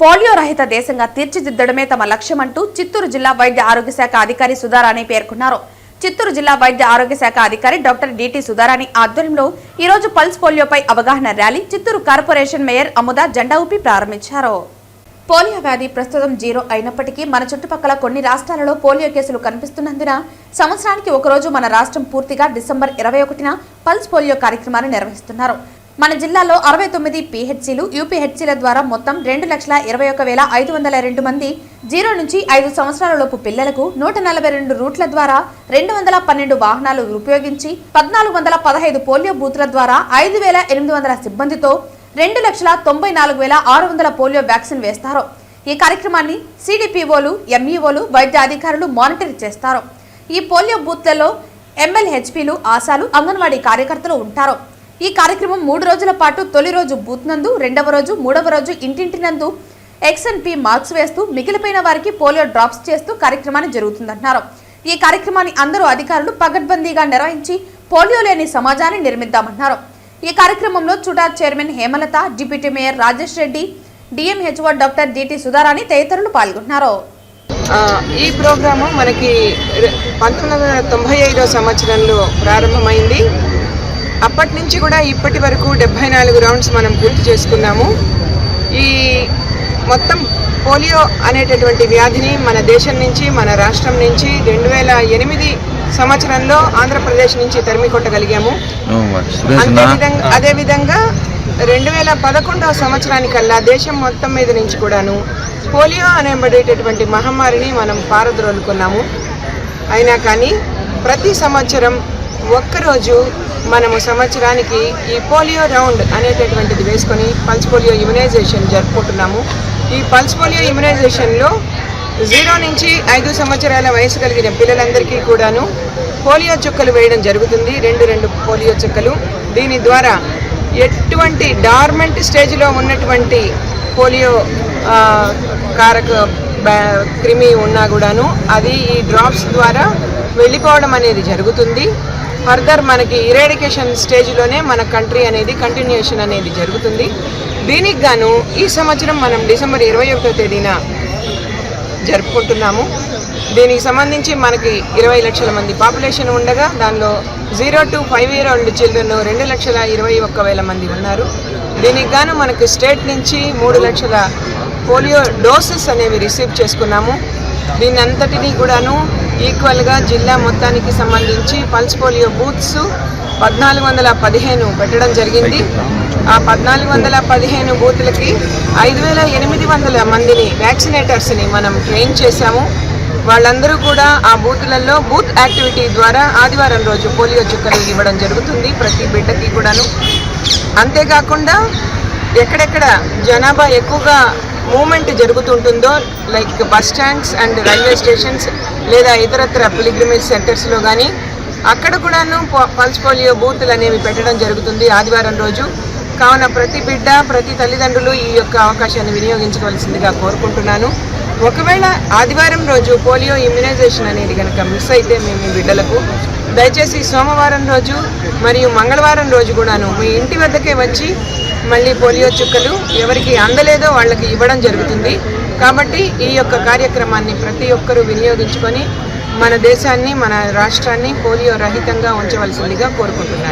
Polio రహిత దేశంగా తీర్చిదిద్దడమే తమ లక్ష్యమంటూ చిత్తూరు జిల్లా వైద్య ఆరోగ్య శాఖ అధికారి సుధారాణి పేర్కొన్నారు. చిత్తూరు జిల్లా వైద్య ఆరోగ్య శాఖ అధికారి డాక్టర్ డిటి సుధారాణి ఆధ్వర్యంలో ఈరోజు పల్స్ పోలియోపై అవగాహన rally Chittoor corporation mayor Amuda జెండా ఊపి ప్రారంభించారు. పోలియో వ్యాధి ప్రస్తుతం జీరో అయినప్పటికీ మన చుట్టుపక్కల కొన్ని రాష్ట్రాలలో పోలియో కేసులు కనిపిస్తున్నందున సంవత్సరానికి ఒకరోజు మన రాష్ట్రం పూర్తిగా డిసెంబర్ ఇరవై ఒకటిన పల్స్ పోలియో కార్యక్రమాన్ని నిర్వహిస్తున్నారు. మన జిల్లాలో అరవై తొమ్మిది పీహెచ్సీలు యూపీహెచ్సీల ద్వారా మొత్తం రెండు లక్షల ఇరవై ఒక వేల ఐదు వందల రెండు మంది జీరో నుంచి ఐదు సంవత్సరాలలోపు పిల్లలకు నూట నలభై రెండు రూట్ల ద్వారా రెండు వందల పన్నెండు వాహనాలు ఉపయోగించి పద్నాలుగు వందల పదహైదు పోలియో బూత్ల ద్వారా ఐదు వేల ఎనిమిది వందల సిబ్బందితో రెండు లక్షల తొంభై నాలుగు వేల ఆరు వందల పోలియో వ్యాక్సిన్ వేస్తారు. ఈ కార్యక్రమాన్ని సిడిపిఓలు ఎంఈఓలు వైద్య అధికారులు మానిటర్ చేస్తారు. ఈ పోలియో బూత్లలో ఎమ్మెల్హెచ్పీలు ఆశాలు అంగన్వాడీ కార్యకర్తలు ఉంటారు. ఈ కార్యక్రమం మూడు రోజుల పాటు తొలి రోజు బూత్ నందు రెండవ రోజు మూడవ రోజు ఇంటింటి నందు ఎక్స్ఎన్పి మార్క్స్ వేస్తూ మిగిలిపోయిన వారికి పోలియో డ్రాప్స్ చేస్తూ కార్యక్రమాన్ని జరుగుతుందంటున్నారు. ఈ కార్యక్రమాన్ని అందరూ అధికారులు పగడ్బందీగా నిర్వహించి పోలియో లేని సమాజాన్ని నిర్మిద్దామన్నారు ఈ కార్యక్రమంలో CHUDA chairman Hemalatha deputy mayor Rajesh Reddy DMHO doctor DT Sudharani తదితరులు పాల్గొన్నారు ఈ ప్రోగ్రాము మనకి పంతొమ్మిది వందల తొంభై ఐదో సంవత్సరంలో ప్రారంభమైంది. అప్పటి నుంచి కూడా ఇప్పటి వరకు డెబ్బై నాలుగు రౌండ్స్ మనం పూర్తి చేసుకున్నాము. ఈ మొత్తం పోలియో అనేటటువంటి వ్యాధిని మన దేశం నుంచి మన రాష్ట్రం నుంచి రెండు వేల ఎనిమిది సంవత్సరంలో ఆంధ్రప్రదేశ్ నుంచి తరిమి కొట్టగలిగాము. అదే విధంగా అదే విధంగా రెండు వేల పదకొండవ సంవత్సరానికల్లా దేశం మొత్తం మీద నుంచి కూడాను పోలియో అనేబడేటటువంటి మహమ్మారిని మనం పారద్రోలుకున్నాము. అయినా కానీ ప్రతి సంవత్సరం ఒక్కరోజు మనము సంవత్సరానికి ఈ పోలియో రౌండ్ అనేటటువంటిది వేసుకొని పల్స్ పోలియో ఇమ్యునైజేషన్ జరుపుకుంటున్నాము. ఈ పల్స్ పోలియో ఇమ్యునైజేషన్లో జీరో నుంచి ఐదు సంవత్సరాల వయసు కలిగిన పిల్లలందరికీ కూడాను పోలియో చుక్కలు వేయడం జరుగుతుంది. రెండు రెండు పోలియో చుక్కలు. దీని ద్వారా ఎటువంటి డార్మెంట్ స్టేజ్లో ఉన్నటువంటి పోలియో కారక బ్యా- క్రిమి ఉన్నా కూడాను అది ఈ డ్రాప్స్ ద్వారా వెళ్ళిపోవడం అనేది జరుగుతుంది. ఫర్దర్ మనకి ఇరేడికేషన్ స్టేజ్లోనే మన కంట్రీ అనేది కంటిన్యూషన్ అనేది జరుగుతుంది. దీనికి గాను ఈ సంవత్సరం మనం డిసెంబర్ ఇరవై ఒకటో తేదీన జరుపుకుంటున్నాము. దీనికి సంబంధించి మనకి ఇరవై లక్షల మంది పాపులేషన్ ఉండగా దానిలో zero to five year old children రెండు లక్షల ఇరవై ఒక్క వేల మంది ఉన్నారు. దీనికి గాను మనకి స్టేట్ నుంచి మూడు లక్షల పోలియో డోసెస్ అనేవి రిసీవ్ చేసుకున్నాము. దీని అంతటినీ కూడాను ఈక్వల్గా జిల్లా మొత్తానికి సంబంధించి పల్స్ పోలియో బూత్స్ పద్నాలుగు వందల పదిహేను పెట్టడం జరిగింది. ఆ పద్నాలుగు వందల పదిహేను బూత్లకి ఐదు వేల ఎనిమిది వందల మందిని వ్యాక్సినేటర్స్ని మనం ట్రైన్ చేశాము. వాళ్ళందరూ కూడా ఆ బూత్లలో బూత్ యాక్టివిటీ ద్వారా ఆదివారం రోజు పోలియో చుక్కలు ఇవ్వడం జరుగుతుంది ప్రతి బిడ్డకి కూడాను. అంతేకాకుండా ఎక్కడెక్కడ జనాభా ఎక్కువగా movement జరుగుతుంటుందో like bus stands and railway stations లేదా ఇతరత్ర పిలిగ్రిమేజ్ సెంటర్స్లో కానీ అక్కడ కూడాను పల్స్ పోలియో బూతులు అనేవి పెట్టడం జరుగుతుంది ఆదివారం రోజు. కావున ప్రతి బిడ్డ ప్రతి తల్లిదండ్రులు ఈ యొక్క అవకాశాన్ని వినియోగించుకోవాల్సిందిగా కోరుకుంటున్నాను. ఒకవేళ ఆదివారం రోజు పోలియో ఇమ్యునైజేషన్ అనేది కనుక మిస్ అయితే మేము మీ బిడ్డలకు దయచేసి సోమవారం రోజు మరియు మంగళవారం రోజు కూడాను మీ ఇంటి వద్దకే వచ్చి మళ్ళీ పోలియో చుక్కలు ఎవరికి అందలేదో వాళ్ళకి ఇవ్వడం జరుగుతుంది. కాబట్టి ఈ యొక్క కార్యక్రమాన్ని ప్రతి ఒక్కరూ వినియోగించుకొని మన దేశాన్ని మన రాష్ట్రాన్ని పోలియో రహితంగా ఉంచవలసిందిగా కోరుకుంటున్నాను.